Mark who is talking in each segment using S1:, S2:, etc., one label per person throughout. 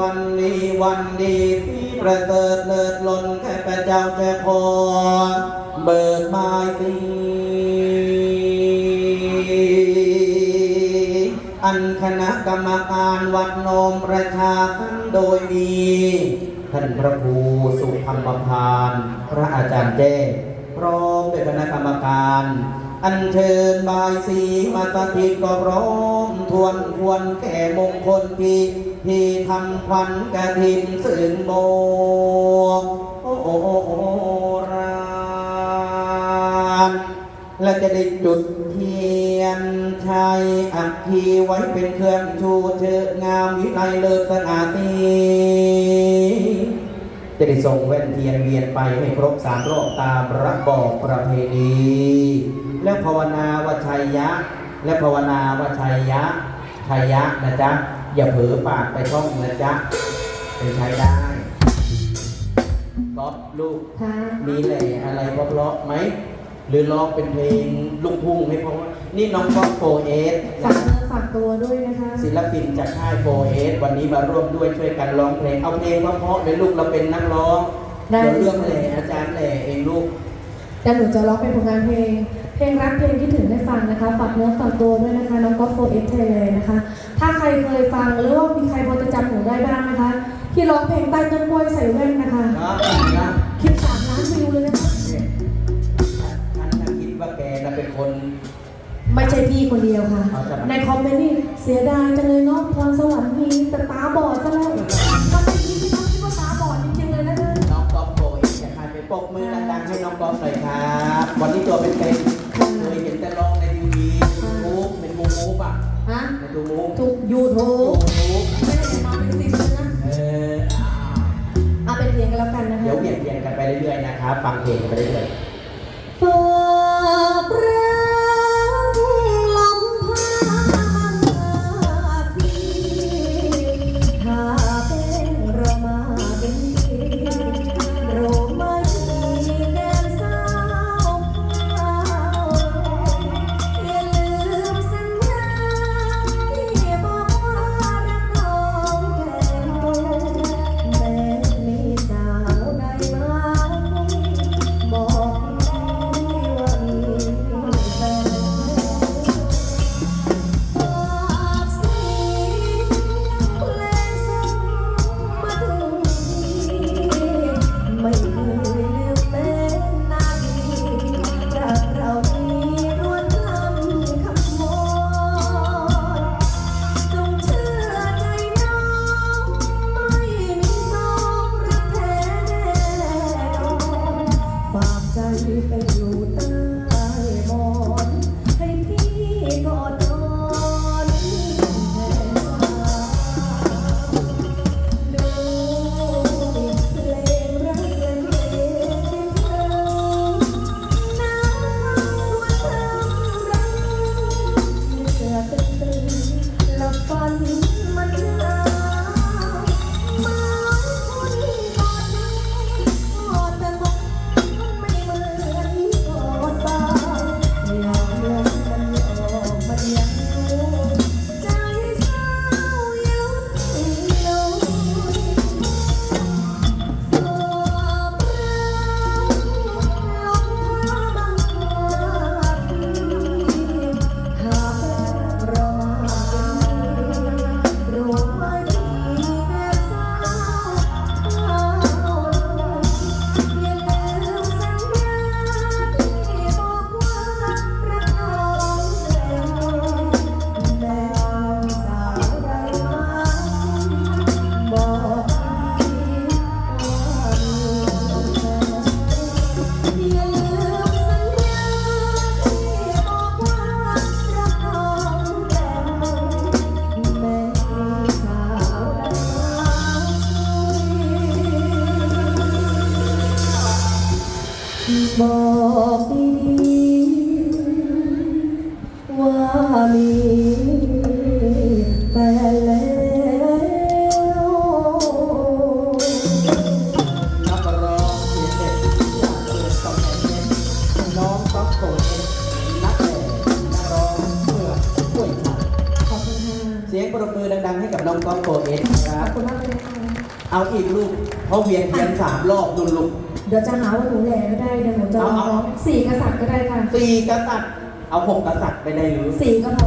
S1: วันนี้วันดีที่ประเสริฐเลิศล้นแค่พระเจ้าแค่พอเบิกบายสีอันคณะกรรมการวัดนมประชาท่านโดยมีท่านพระครูสุธรรมพานพระอาจารย์แจ้พร้อมด้วยคณะกรรมการ อัญเชิญบายสีมาสถิตก็พร้อมทวนควรแก่มงคลที่ ที่ทำควันกระถินสึงโบโอ้โอรานและจะได้จุดเทียนชัยอัคคีไว้เป็นเครื่องชูเชิดงามวิไลเลิศสนาตีจะได้ส่งแว่นเทียนเวียนไปให้ครบสามรอบตามระบอบประเพณี และภาวนาวชัยยะ และภาวนาวชัยยะชัยยะนะจ๊ะ อย่าเผลอปากไปท่องนะจ๊ะเป็นใช้ได้ก๊อฟลูก
S2: ค่ะ
S1: มีแหล่อะไรเพราะๆไหม หรือร้องเป็นเพลงลูกทุ่งให้เพราะว่านี่น้องก๊อฟโฟเอส
S2: ฝากเนื้อฝากตัวด้วยนะคะ
S1: ศิลปินจากค่ายโฟเอสวันนี้มาร่วมด้วยช่วยกันร้องเพลง เอาเพลงเพราะๆเลยลูกเราเป็นนักร้อง
S2: ได้
S1: เดี๋ยวเรื่องแหล่อาจารย์แหล่เองลูก
S2: แต่หนูจะร้องเป็นผลงานเพลง เพลงรักเพลงที่ถึงได้ฟังนะคะฝากเนื้อฝากตัวด้วยนะคะน้องก๊อฟโฟเอสไทยเลยนะคะ ถ้าใครเคยฟังหรือว่ามีใครพอจะจำหนูได้บ้างนะคะ ที่ร้องเพลงใต้ต้นกล้วยใส่แว่นนะคะ
S1: นะนะ
S2: คลิปสามล้านวิวเลยนะคะ
S1: เนี่ยฉันน่ะคิดว่าแกน่ะเป็นคน
S2: ไม่ใช่พี่คนเดียวค่ะ
S1: เอาจ้ะ
S2: ในคอมเมนต์นี่เสียดายจังเลยเนาะพรสวรรค์มีแต่ตาบอดซะแล้วมันเป็นที่ที่น้องคิดว่าตาบอดจริงๆเลยนะคะ
S1: น้องก๊อฟโฟเอสจะใครไปปรบมือดังๆ ให้น้องก๊อฟหน่อยครับ วันนี้ตัวเป็นเป็นเคยเห็นแต่ร้องในทีวีมูฟเป็นมูมูฟอะ
S2: ฮะ
S1: ในดูมูฟ
S2: ทุกยูทู
S1: มู
S2: บ
S1: มูฟ
S2: ไม่ได้มาเป็นสิบเลยนะ
S1: เอออ่า
S2: เอาเป็นเพลงกันแล้วกันนะคะ
S1: เดี๋ยวเปลี่ยนเปลี่ยนกันไปเรื่อยๆนะครับ ฟังเพลงกันไปเรื่อย
S2: ฝ อีก
S1: ลูกเพราะเวียนเทียนสามรอบดูลูก
S2: เดี๋ยวจะหาว่าหนูแหล่ก็ได้เดี๋ยวหนูจะ
S1: เอา
S2: สี่กษัตริย์ก็ได้ค่ะ
S1: สี่กษัตริย์เอาหกกษัตริย์ไปได้หรือ
S2: สี่ก็พอ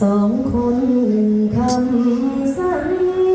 S1: ส
S2: องคนหนึ่คำสัญญา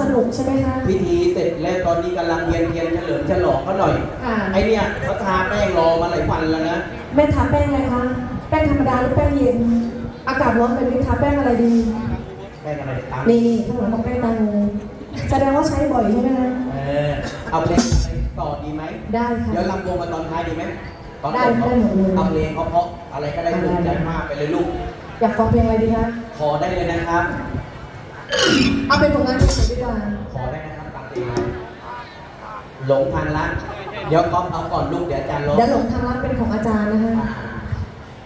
S2: สนุ
S1: กใช่ไหม
S2: คะ
S1: พิธีเสร็จแล้วตอนนี้กำลังเยียนเทียนเฉลิมฉลองก็หน่อย
S2: ค่ะ
S1: ไอเนี่ยเขาทาแป้งรอมาหลายวันแล้วนะ
S2: แม่ทาแป้งอะไรคะ แป้งธรรมดาหรือแป้งเย็น อากาศร้อนแบบนี้ทาแป้งอะไรดี
S1: แป้งอะไรตาม
S2: นี่ข้างหลังของแป้งตางูแสดงว่าใช้บ่อยใช่ไหมคะ
S1: เออเอาเพลงอะไรต่อดีไหม
S2: ได้ค่ะ
S1: เดี๋ยวลำวงมาตอนท้ายดีไหมตอน
S2: ได้
S1: จบ
S2: ได้หมดเลย
S1: เอาเพลงเพราะๆอะไรก็ได้ถูกใจมากไปเลยลูก
S2: อยากฟังเพลงอะไรดีคะ
S1: ขอได้เลยนะครับ
S2: เอาเป็นผลงานเพลงหน่อยดีกว่า
S1: ขอได้นะครับตามตีมาหลงพันละเดี๋ยวก๊อฟเอาก่อนลูกเดี๋ยวอาจารย์ร้อง
S2: เดี๋ยวหลงทางรักเป็นของอาจารย์นะคะ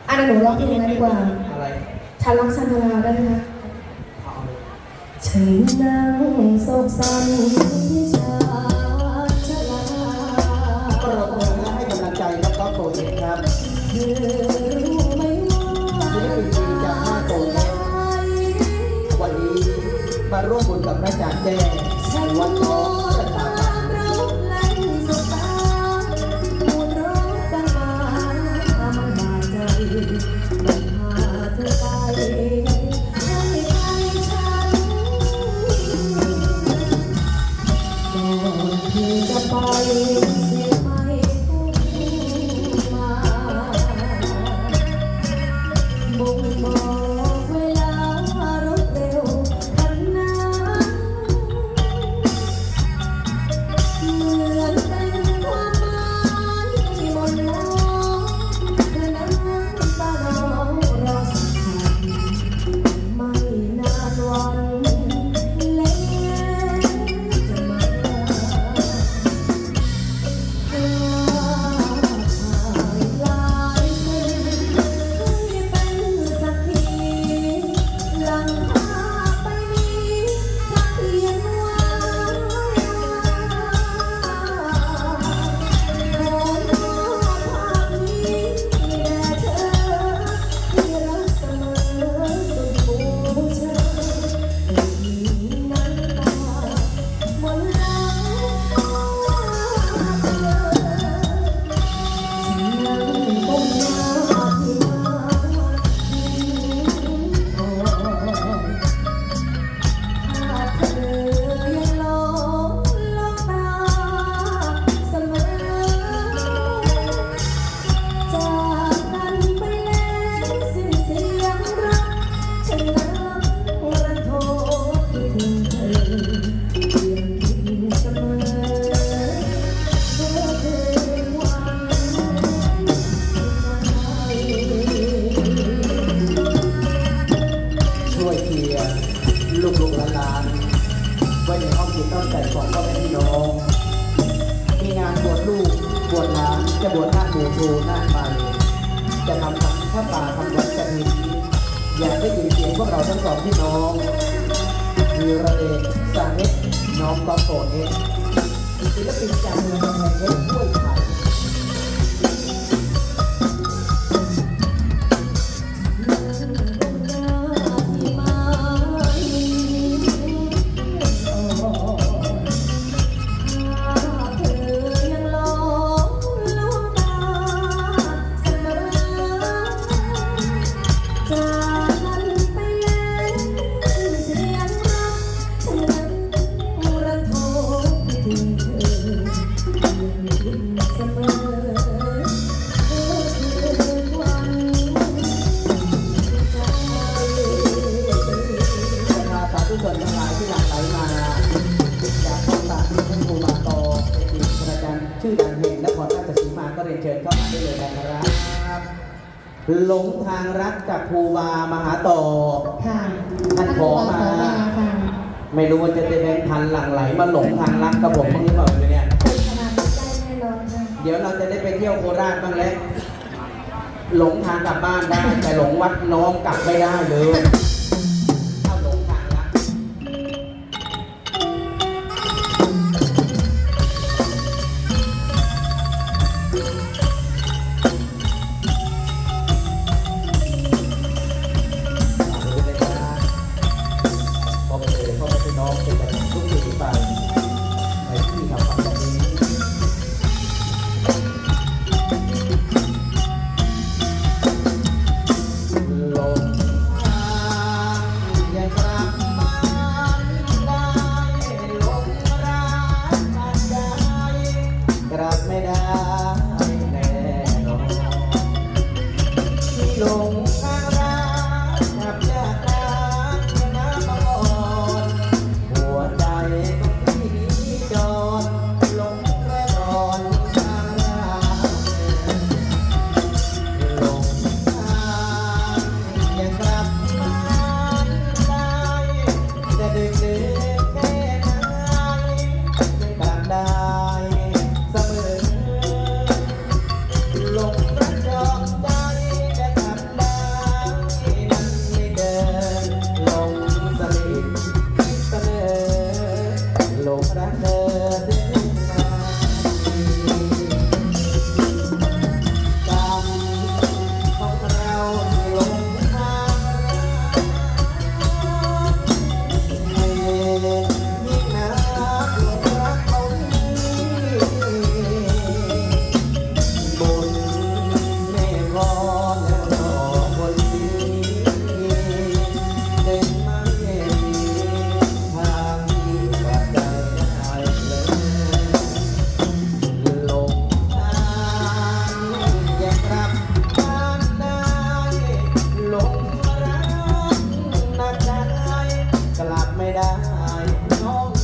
S2: อันนั้นหนูร้องเพลงนั้นดีกว่า
S1: อะไร
S2: ฉันรักฉันเวลาได้ไหมคะ
S1: เอาเลย
S2: ฉันนั่งโศกสันที่ชาชลา
S1: ปรบมือและให้กำลังใจครับก๊อฟโปรเจกต์ครับ
S2: มา
S1: ร่วมบุญกับพระอาจารย์แจ้ง
S2: ฉัน
S1: วัด
S2: ม
S1: น้อ
S2: อง
S1: จะ
S2: บวชหน้าหมูชูหน้า
S1: ไปจะทำสังฆป่าทำวัดกฐินอยากได้ยินเสียงพวกเราทั้งสองพี่น้องวีระเดชสาเอ็น้องก็โกรธเอ็ศิลปินจากเมืองกำแพงเพชรห้วย
S2: หลงทา
S1: งรักจากภูวามหาโต
S2: ค่ะ
S1: ท่านขอมา
S2: ค่ะ
S1: ไม่รู้ว่าจะได้แบงค์พันหลั่งไหลมาหลงทางรักกับผมบ้างหรือเปล่าเนี่ย
S2: ขนาดนี้ได้แน่นอนค่ะ
S1: เดี๋ยวเราจะได้ไปเที่ยวโคราชบ้างแล้วหลงทางกลับบ้านได้ แต่หลงวัดน้องกลับไม่ได้เลย ลง I know.